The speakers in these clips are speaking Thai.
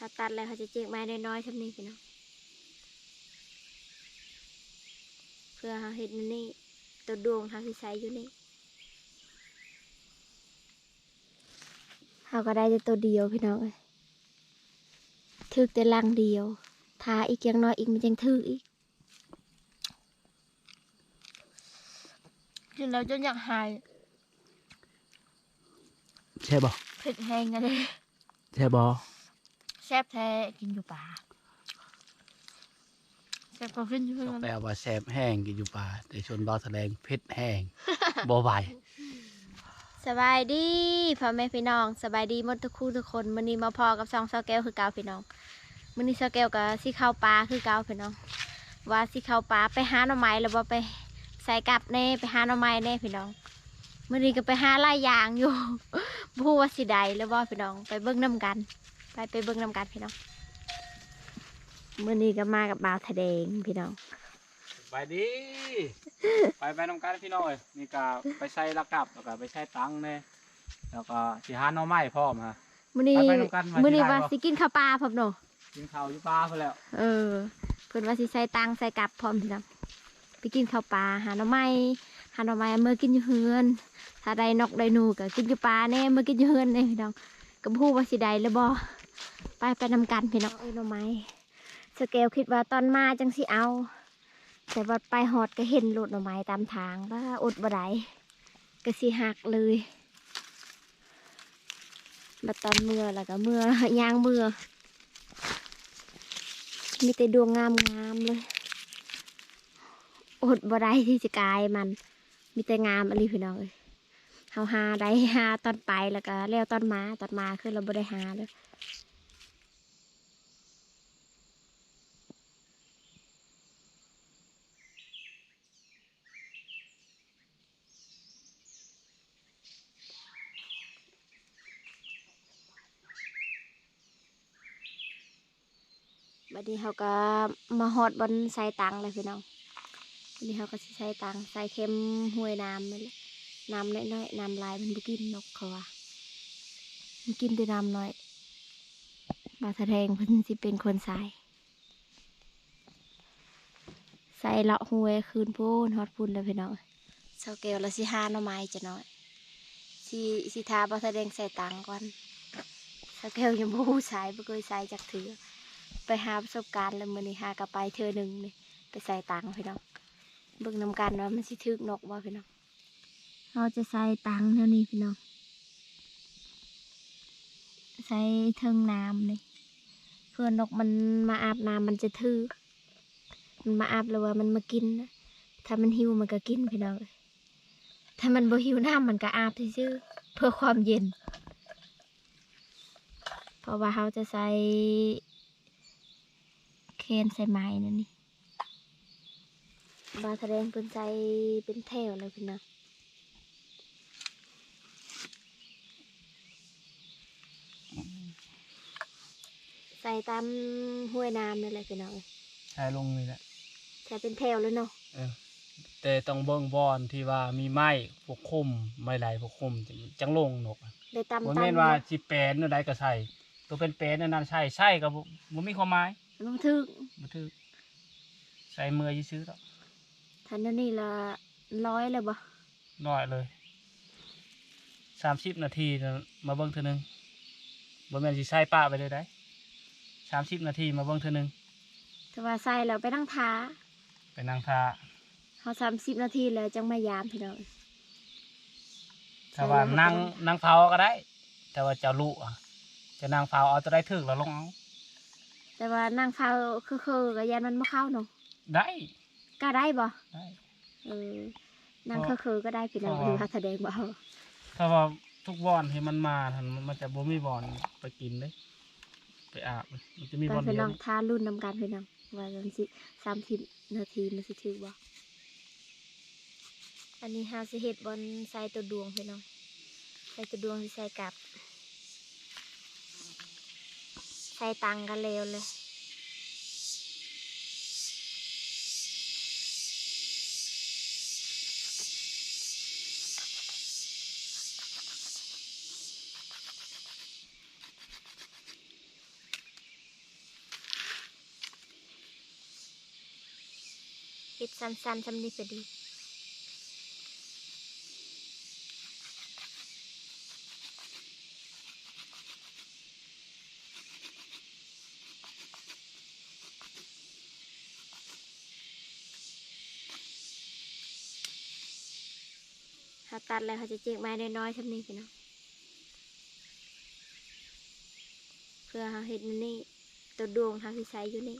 ถ้าตัดแล้วเขาจะเจียกไม้น้อยๆเท่านี้พี่น้องเพื่อเขาเห็ดนี่ตัวดวงเขาที่ใส่อยู่นี่เขาก็ได้แต่ตัวเดียวพี่น้องเอ้ยทึกแต่ลังเดียวทาอีกอย่างน้อยอีกมันยังทึกอีกกินแล้วจนอยากหายใช่บ่เผ็ดแห้งกันเลยใช่บ่ แซ่บแท้กินอยู่ป่าแซ่บก็ขึ้นอยู่เพื่ก็อนแปลว่าแซบแห้งกินอยู่ป่าแต่ชนเบาแสดงเผ็ดแห้งบ่ไหวสบายดีพ่อแม่พี่น้องสบายดีหมดทุกคู่ทุกคนมื้อนี้มาพอกับซองซอแก้วคือเก่าพี่น้องมื้อนี้ซอแก้วกับสิเข้าป่าคือเก่าพี่น้อง ว่าสิเข้าป่าไปหาหน่อไม้แล้วบ่ไปใส่กลับแน่ไปหาหน่อไม้แน่พี่น้องมื้อนี้ก็ไปหาหลายอย่างอยู่ บ่ฮู้ว่าสิได้หรือบ่พี่น้องไปเบิ่งนํกัน ไปไปเบิ่งนํกันพี่น้องมื้อนี้ก็มากับบ่าวทะแดงพี่น้องไปดี ไปไปนำกันพี่น้อยนี่ก็ไปใส่ละกับแล้วก็ไปใส่ตังค์แน่แล้วก็สิหาหน่อไม้พร้อมฮะ มื้อนี้ไปไปนำกันมามื้อนี้ที่ไหนว่าบ่ สิกินข้าวปลาพร้อมเนาะกินข้าวอยู่ป่าพุ่นแล้วเออ เพิ่นว่าสิใส่ตังใส่กลับพร้อมพี่น้องไปกินข้าวปลาหาหน่อไม้หาหน่อไม้เอามื่อกินอยู่เฮือนถ้าได้นกได้หนูก็กินอยู่ปลาแน่มื่อกินอยู่เฮือนแน่พี่น้องก็บ่ฮู้ว่าสิได้หรือบ่ ไปไปนำกันพี่น้องเอ้ยหน่อไม้สเกลคิดว่าตอนมาจังสิเอา แต่ว่าไปฮอดก็เห็นโลดหน่อไม้ตามทางว่าอดบ่ได้ก็สิหักเลยมาตอนเมื่อแล้วก็เมื่อยางเมื่อมีแต่ดวงงามงามเลยอดบ่ได้ที่จะกลายมัน มีแต่งามอะไรพี่น้องเอ้ยเฮาหาได้หาตอนไปแล้วก็แล้วตอนมาตอนมาคือเราบ่ได้หาเลย นี้เขาก็มาฮอดบนใส่ตังเลยพี่น้องบัดนี้เขาก็ใส่ตังใส่เค็มห้วยน้ำนั่นแหละน้ำน้อยๆน้ำลายมันบ่กินนกเขาว่ามันกินแต่น้ำน้อยบาแสดงเพิ่นสิเป็นคนใส่ใส่เลาะห้วยคืนพูนฮอดพูนเลยพี่น้องเสาเกลล้วสิหาน่อไม้จะน้อยสิสิทาบาแดงใส่ตังก่อนเสาเกลยังบ่ฮู้ใส่บ่เคยใส่จักถือ ไปหาประสบการณ์แล้วมือนี้หากลับไปเธอหนึ่งนี่ไปใส่ตังค์พี่น้องเบิ่งนำกันว่ามันสิถึกนกบ่พี่น้องเราจะใส่ตังค์เท่านี้พี่น้องใส่เทิงน้ำนี่เพื่อนกมันมาอาบน้ำมันจะถือมันมาอาบแล้วว่ามันมากินนะถ้ามันหิวมันก็กินพี่น้องถ้ามันบ่หิวน้ำมันก็อาบซื่อเพื่อความเย็น เพราะว่าเราจะใส่ คนใส่ไม้นั่นนี่บาแสดงเป็นใจเป็นแถวเลยพี่น้องใส่ตามห้วยน้ำนั่นแหละพี่น้องใช่ลงนี่แหละใส่เป็นแถวแล้วเนาะเออแต่ต้องเบิ่งบอนที่ว่ามีไม้พวกคมไม้ไหลพวกคมจังจังลงนกอะได้ตามบ่ตาแม่มนว่าสิแปลนอันใดก็ใส่ตัวเป็นแปลนอันนั้นใช่ใช่ก็บ่บ่มีความหมาย ลงทึกบ่ถือใส่มือซื่อๆแล้วทันนี่ละร้อยเลยบ่น้อยเลย30นาทีน่ะมาเบิ่งเทื่อนึงบ่แม่นสิใส่ป้าไปเลยได้30นาทีมาเบิ่งเทื่อนึงแต่ว่าใส่แล้วไปนั่งท้าไปนั่งท่าเขาสามสิบนาทีแล้วจังมายามพี่น้อง ถ้าว่าใส่แล้วนั่งมันก็นั่งเฝ้าก็ได้ แต่ว่าเจ้าลูกอะจะนั่งเฝ้าเอาตัวได้ถึกแล้วลงเอา แต่ว่านั่งเฝ้าคือคือๆก็ยันมันมาเข้าเนาะได้ก็ได้บ่ได้เออนั่งเพคือราะคือๆก็ได้พี่น้องเพราะหรือว่าว่าแสดงบ่เอาถ้าว่าทุกบอนให้มันมาทันมันจะบ่มีบอนไปกินเลยไปอาบเลยมันจะมีไปบอนพี่เดียน้วองทารุ่นนำกันพี่น้องว่ามันสิสามสิบนาทีมันสิถือบ่อันนี้ฮาสิเฮ็ดบอลใส่ตัวดวงพี่น้องใส่ตัวดวงสิใส่กลับ ใส่ตังกันเร็วเลย คิดสั้นๆสำนีไปดี ถ้าตัดแล้วเขาจะเจียกไม้น้อยๆสำนี้พี่น้องเพื่อเขาเห็นนี่ตัวดวงเขาที่ใส่อยู่นี่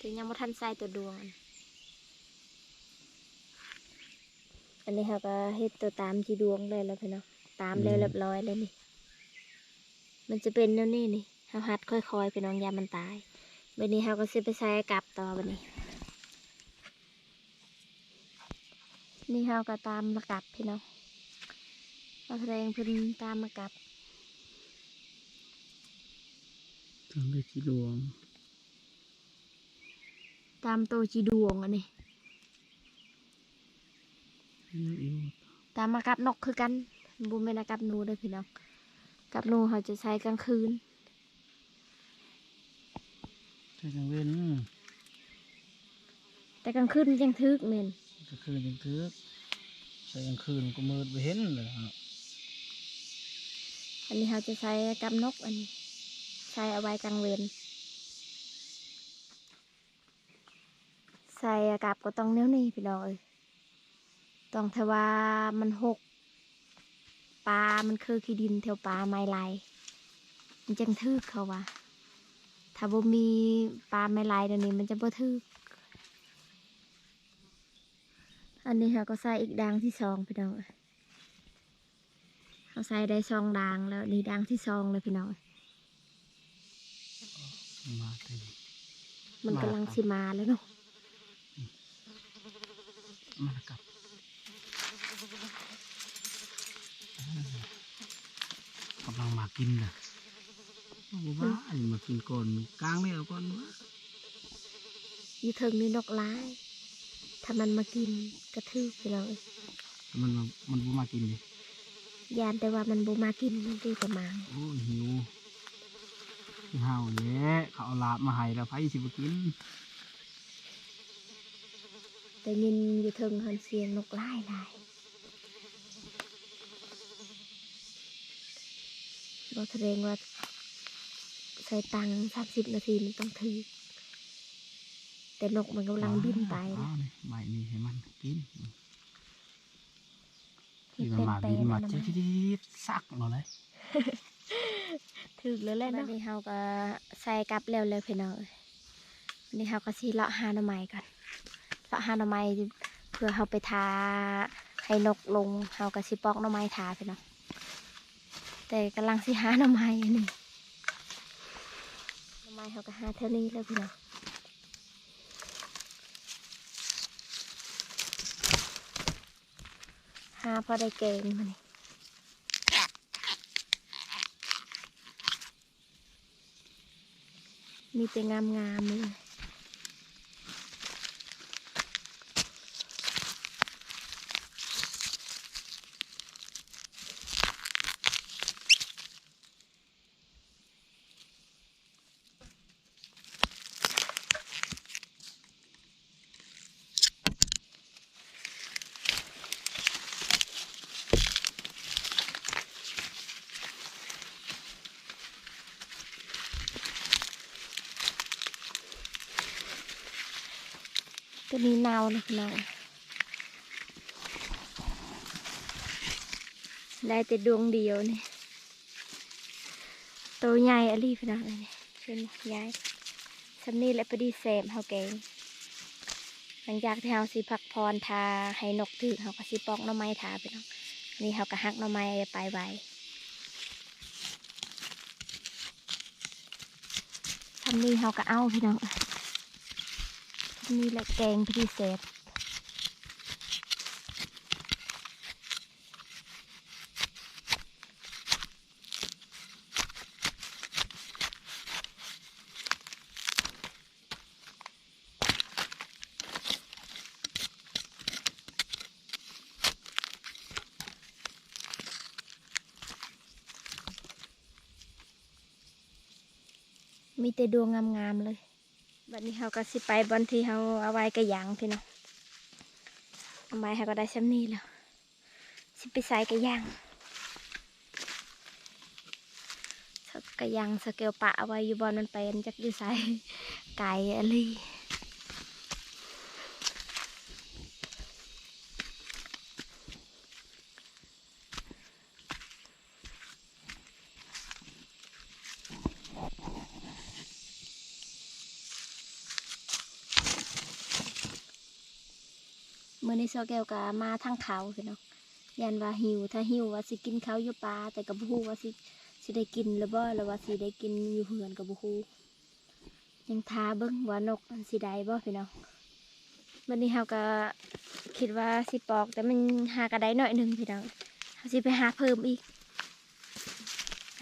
ถึงยังไม่ทันใส่ตัวดวง อันอันนี้เขาก็เฮ็ดตัวตามจีดวงเลยแล้วพี่น้องตามแล้วเรียบร้อยแล้วนี่ มันจะเป็นแนวนี้นี่เขาหัดค่อยๆพี่น้องอยามันตายวันนี้เขาก็ซื้อไปใส่กลับต่อวันนี้ นี่เขาก็ตามมากลับพี่น้องเอาแรงเพิ่นตามมากลับทางได้ที่ดวง ตามตัวจีดวงอันนี้ ตามมากับนกคือกันบูมเป็นอากับหนูเด้อพี่น้องกับหนูเขาจะใช้กลางคืนใช่จังเว้นแต่กลางคืนมันยังทึกเมนก็คืนยังทึกใช้กลางคืนก็มืดไปเห็นเลยฮะอันนี้เขาจะใช้กับนกอันนี้ใช้เอาไว้กลางเวรใส่กับก็ต้องเนี้ยวนี่พี่น้องเอ้ย ต้องถ้าว่ามันหกปลา มันคือขี้ดินแถวปลาไม้ลายมันจังทึกเขาว่าถ้าบ่มีปลาไม้ลายเดี๋ยวนี้มันจะบ่ทึกอันนี้ค่ะก็ใส่อีกดังที่สองพี่น้องเอ้ยเขาใส่ได้สองดังแล้วนี่ดังที่สองเลยพี่น้องเอ้ยมาเต็มมันมากำลังครับสิมาแล้วเนาะมากับ กำลังมากินเลยบอกว่าอันนี้มากินก่อนกลางไม่เอาก่อนวะอยี่เทิงนี่นกร้าย ถ้ามันมากินกระทืบพี่น้องเอ้ยแต่มันมามันบ่มากินเลยยานแต่ว่ามันบ่มากินมันดีกว่ามาโอ้ยหิวหิวเห่าแย่เขาเอาลาบมาให้แล้วไผสิบกิน แต่ยินอยู่เทิงหันเสียงนกร้ายหลาย เราแสดงว่าใส่ตังสามสิบนาทีมันต้องถือ แต่นกมันกำลังบินไปอ๋อนะนี่ใบนี้ให้มันกินที่ที่มันเป็นมาแปลบินมานะจิ๊ดจิ๊ดซักเนาะเลยถึกแล้วแหละเนาะนี่เฮาก็ใส่กลับแล้วเลยพี่น้องเอ้ยนี่เฮาก็สิเลาะหาหน่อไม้ก่อนเลาะหาหน่อไม้เพื่อเฮาไปทาให้นกลงเฮาก็สิปอกหน่อไม้ทาพี่น้อง แต่กำลังสิหาหน่อไม้อันนี้หน่อไม้เฮาก็หาเท่านี้แล้วพี่น้องหาพอได้เกงมานี่มีแต่งามๆเลย ตัวนี้เนานะพี่น้องได้แต่ดวงเดียวนี่ตัวใหญ่อะลีพี่น้องเอ้ยนี่เป็นใหญ่สำนี้แหละพอดีแซมเฮาแกงหลังจากที่เฮาสิพักพรทาให้นกถึกเฮาก็สิปอกน้ำไม้ทาพี่น้องนี่เฮาก็หักน้ำไม้ไปไว้ทำนี้เฮาก็เอาพี่น้อง นี่แหละแกงพิเศษมีแต่ดวงงามๆเลย บัดนี้เขาก็สิไปบอนที่เขาเอาไว้กระยังพี่น้องเอาไว้เขาก็ได้ซ้ำนี้แล้วสิไปใส่กระยังสักกระยังสเกลปะเอาไว้อยู่บอนมันเป็นจักอยู่ใส่ไก่อะไร มื่อในโซแก้วก็มาทางเขาพี่น้องยันว่าหิว ถ้าหิวว่าสิกินเขาวอยู่ปลาแต่กับบูว่าสิสิได้กินหรือบ่หรือว่าสิได้กินอยู่เหือนกับบูยังทาเบิ้งว่านกมันสิได้บ่พี่น้องวันนี้เราก็คิดว่าสิปอก แต่มันหากระได้หน่อยหนึ่งพี่น้องเราสิไปหาเพิ่มอีก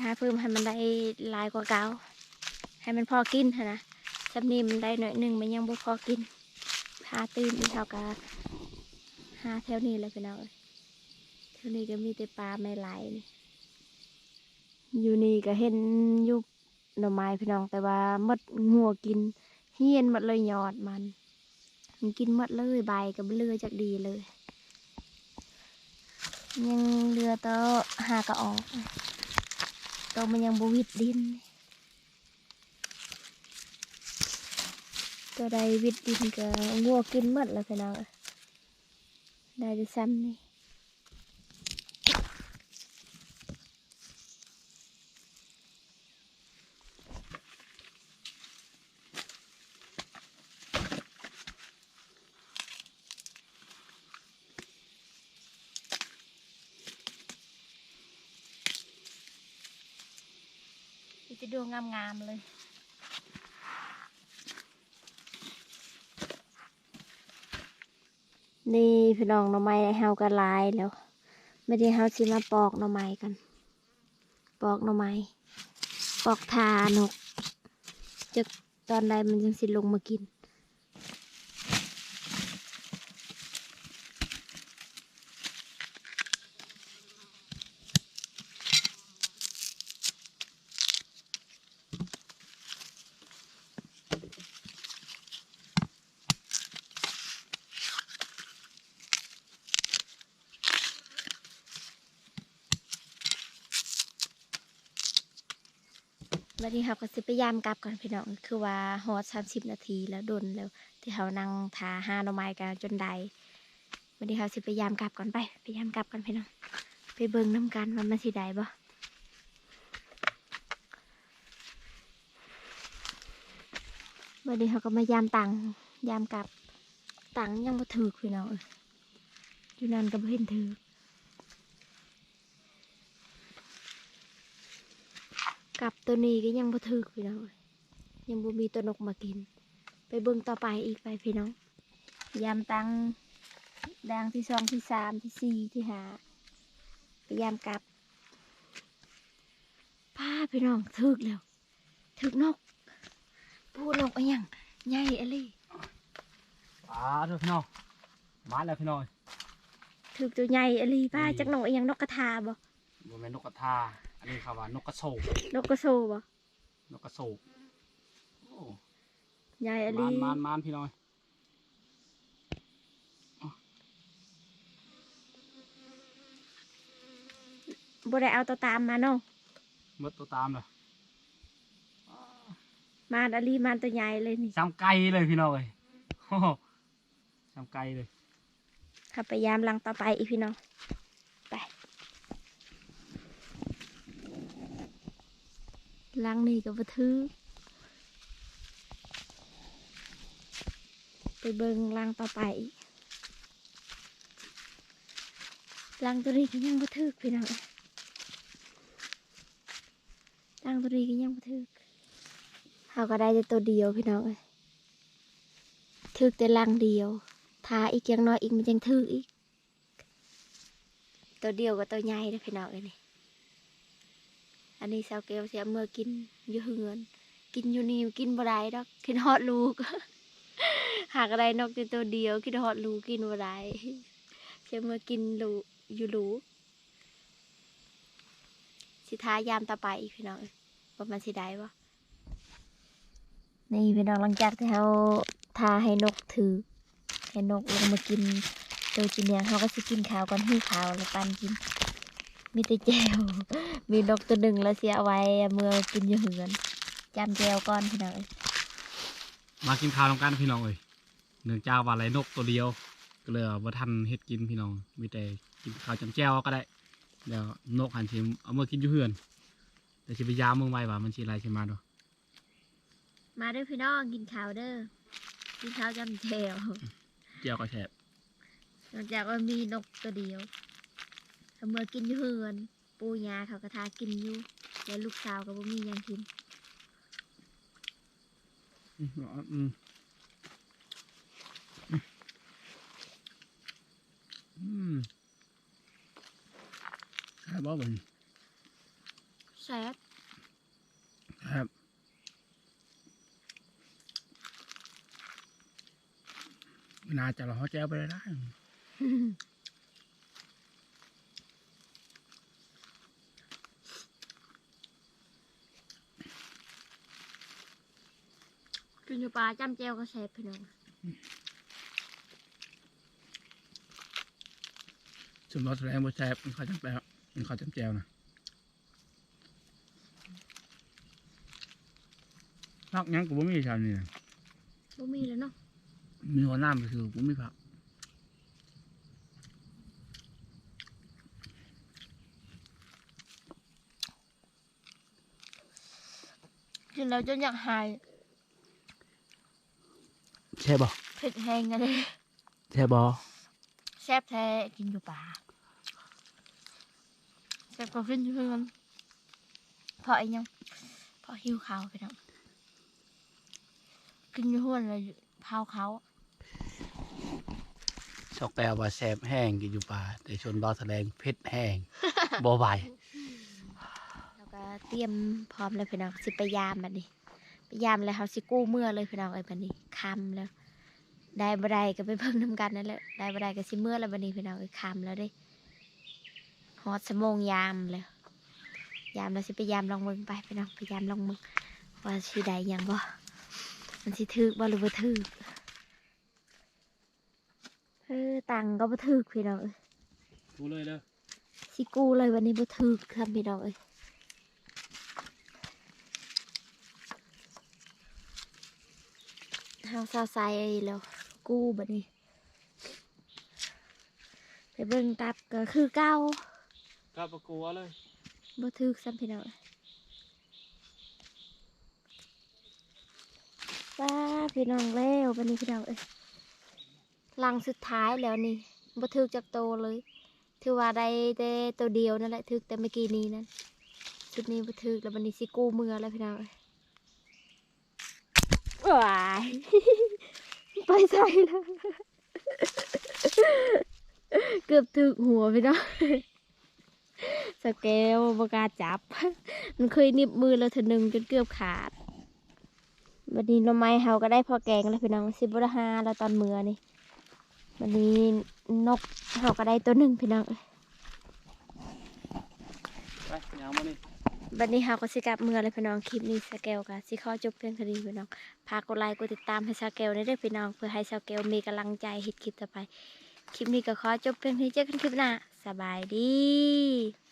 หาเพิ่มให้มันได้ลายกว่าเก่าให้มันพอกินนนะสำนีมันได้หน่อยหนึ่งมันยังบ่พอกินหาตื่นอีกเขาก็ หาแถวนี้เลยพี่น้องแถวนี้ก็มีแต่ปลาไม่ไหลายนี่อยู่นี่ก็เห็นอยุบหน่อไม้พี่น้องแต่ว่าหมดงัวกินเฮียนหมดเลยยอดมัน มันกินหมดเลยใบกับเลือจากดีเลย ยังเรือโตอหากระออกโตวมันยังบวิดดินตัวใดวิดดินก็งัวกินหมดแล้วพี่น้อง เอ้ยได้จะซ้ำนี่มีแต่ดวงงามๆเลย นี่พี่น้องหน่อไม้เฮากันลายแล้วไม่ได้เฮาสิมาปอกหน่อไม้กัน ปอกหน่อไม้ปอกทานกจะตอนใดมันยังสิลงมากิน วันนี้เราก็สิไปยามกลับกันพี่น้องคือว่าฮอดสามสิบนาทีแล้วโดนแล้วที่เขานั่งทาห้าหน่อไม้กันจนใดวันนี้เราสิไปยามกลับก่อนไปไปยามกลับกันพี่น้องไปเบิ่งน้ำกันว่ามันสิได้บ่วันนี้เขาก็มายามตังยามกลับตังยังบ่ถือพี่น้องเอ้ยอยู่นั่นก็บ่เห็นถือ กับตัวนี้ก็ยังบ่ถึกพี่น้องเอ้ยยังบ่มีตัวนกมากิน ไปเบิ่งต่อไปอีกไปพี่น้องยามตังแดงที่สองที่สามที่สี่ที่ห้าไปยามกลับป้าพี่น้องถึกแล้วถึกนกพูดนกอะไรยังใหญ่อะไรปลาเด้อพี่น้องมาแล้วพี่น้องถึกตัวใหญ่อะไรป้าจักนกอะไรยังนกกระทาบ่บ่แม่นนกกระทาอั นนี้เขาว่านกกระโศกนกกระโซบ่นกกระโศกโอ้ใหญ่อะไรมานมานมานพี่น้องบ่ได้เอาตัวตามมาเนาะหมดตัวตามเลยมาอันลีมาตัวใหญ่เลยนี่จำไกลเลยพี่น้องเอ้ยโอ้โหจำไกลเลย ขับไปยามลังต่อไปอีกพี่น้อง ไป ลังนี่ก็บ่ถือไปเบิงลังต่อไปลังตัวนี้ก็ยังบ่ถือพี่น้องลังตัวนี้ก็ยังบ่ถือเขาก็ได้แต่ตัวเดียวพี่น้องเอ้ยถือแต่ลังเดียวทาอีกยังน้อยอีกมันยังถืออีก ตัวเดียวกับตัวใหญ่เลยพี่น้องเอ้ยนี่ อันนี้สาวเกลเสียเมื่อกินอยู่เฮือน กินอยู่นี่กินบ่ได้ดอกกินฮอดลูก หากอะไรนกแต่ตัวเดียวกินฮอดลูกกินบ่ได้เสียเมื่อกินลูกอยู่ลูกสิท้ายามต่อไปพี่น้องว่ามันสิได้บ่นี่พี่น้องหลังจากที่เราทาให้นกถือ ให้นกลงมากินตัวจีเนียงเขาก็สิกินข้าวก่อนหิ้วข้าวแล้วปันกิน มีแต่แจวมีนกตัวหนึ่งแล้วเสียเอาไว้เมื่อกินอยู่เหือนจำแจวก่อนพี่น้องเอ้ยมากินข้าวนำกันพี่น้องเอ้ยเนื่องจากว่าไรนกตัวเดียว ก็เลยว่าทันเฮ็ดกินพี่น้อง มีแต่กินข้าวจำแจ้วก็ได้เดี๋ยวนกหันชิมเอามากินอยู่เฮือนแต่ชิพยายามมึงไว้ว่ามันชีไรใช่มาดูมาเด้อพี่น้องกินข้าวเด้อกินข้าวจำแจวแจ้วก็แฉบหลังจากว่ามีนกตัวเดียว เอามื่อกินอยู่เหือนปูยาเขากระทากินอยู่แล้วลูกสาวก็บ่มีหยังกินอืมอืมอืมครับบ่เป็นแซ่บครับน่าจะรอแจ้วไปได้ กินอยู่ ปลาจำแจวก็แซ่บพี่น้องสมรสแสดงบ่แซ่บมันเขาจำแปลมันเขาจำแจวนะพักหยังกูบ่มีชาวนี่นะบ่มีแล้วเนาะมีหัวหน้าไปคือกูไม่พักกินแล้วจนอยากหายใช่บ่เผ็ดแห้งกันเลยใช่บ่แซ่บแท้กินอยู่ปลาแซ่บก็กินอยู่เหือนเพราะไอ้หยังเพราะหิวข้าวพี่น้องกินอยู่เหือนเลยเผาเขาชอกแปลว่าแซ่บแห้งกินอยู่ป่าแต่ชนบ่แสดงเผ็ดแห้งบ่ไหวแล้วก็เตรียมพร้อมเลยพี่น้องสิไปยามบัดนี้ไปยามแล้วเขาสิกู้เมื่อเลยพี่น้องไอ้บัดนี้คำแล้ว ได้บ่ได้ก็ไปเพิ่งนำกันนั่นแหละได้บ่ได้ก็สิเมื่อแล้วบัดนี้พี่น้องเอ้ยคำแล้วเด้ฮอดสมงยามแล้วยามแล้วสิไปยามลองเมืองไปพี่น้องไปยามลองเมืองว่าสิได้หยังบ่มันสิถึกบ่หรือบ่ถึกเออตังค์ก็บ่ถึกพี่น้องเอ้ยกูเลยเด้อสิกู้เลยวันนี้บ่ถึกทำพี่น้องเอ้ยเฮาซาใส่แล้ว กู้บัดนี้ไปเบิ่งกลับก็คือเก่าก็ประกัวเลยบ่ถึกซ้ำพี่น้องเอ้ยป้าพี่น้องแล้วบัดนี้พี่น้องเอ้ยลังสุดท้ายแล้วนี่บ่ถึกจากโตเลยถือว่าได้แต่ตัวเดียวนั่นแหละถึกแต่เมื่อกี้นี้นั่นชุดนี้บ่ถึกแล้วบัดนี้สิกู้มือแล้วพี่น้องเอ้ยว้าย ไปใส่แล้วเกือบถึกหัวพี่น้องสเกลบกาจับ มันเคยนิบมือแล้วเถอหนึ่งจนเกือบขาดวันนี้น้ำไม้เฮาก็ได้พอแกงแล้วพี่น้องสิบุราหาแล้วตอนมือนี่วันนี้นกเฮาก็ได้ตัวหนึ่งพี่น้องไปยางมานี่ วันนี้เฮาก็สิกลับมือเลยพี่น้องคลิปนี้สเกลก็สิขอจบเพียงเท่านี้พี่น้องพากกดไลค์กดติดตามให้สเกลได้ด้อพี่น้องเพื่อให้สเกลมีกำลังใจเฮ็ดคลิปต่อไป คลิปนี้ก็ขอจบเพียงเท่านี้เจอกันคลิปหน้าสบายดี